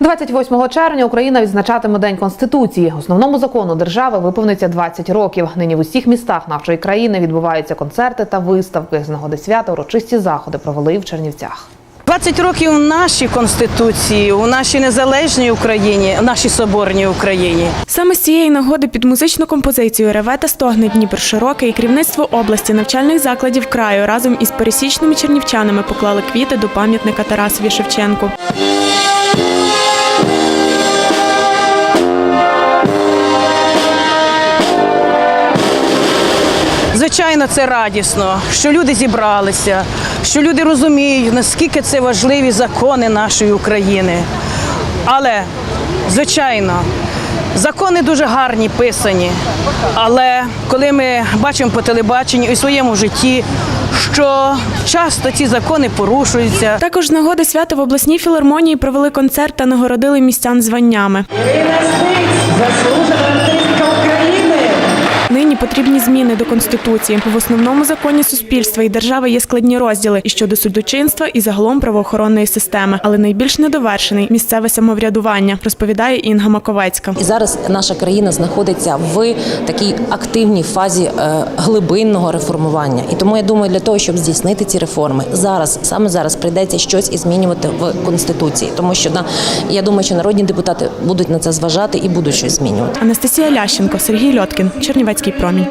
28 червня Україна відзначатиме День Конституції. Основному закону держави виповниться 20 років. Нині в усіх містах нашої країни відбуваються концерти та виставки. З нагоди свята урочисті заходи провели і в Чернівцях. 20 років в нашій конституції, у нашій незалежній Україні, в нашій соборній Україні. Саме з цієї нагоди під музичну композицію Реве та стогне Дніпр широкий керівництво області навчальних закладів краю разом із пересічними чернівчанами поклали квіти до пам'ятника Тарасові Шевченку. Звичайно, це радісно, що люди зібралися, що люди розуміють, наскільки це важливі закони нашої України. Але, звичайно, закони дуже гарні писані. Але коли ми бачимо по телебаченню і в своєму житті, що часто ці закони порушуються, Також з нагоди свята в обласній філармонії провели концерт та нагородили містян званнями. Нині потрібні зміни до конституції. В основному законі суспільства і держави є складні розділи і щодо судочинства, і загалом правоохоронної системи, але найбільш недовершений місцеве самоврядування, розповідає Інга Маковецька. І зараз наша країна знаходиться в такій активній фазі е, глибинного реформування. І тому я думаю, для того, щоб здійснити ці реформи, зараз саме зараз прийдеться щось і змінювати в конституції, тому що на я думаю, що народні депутати будуть на це зважати і будуть щось змінювати. Анастасія Лященко, Сергій Льоткін, Чернівецький промінь.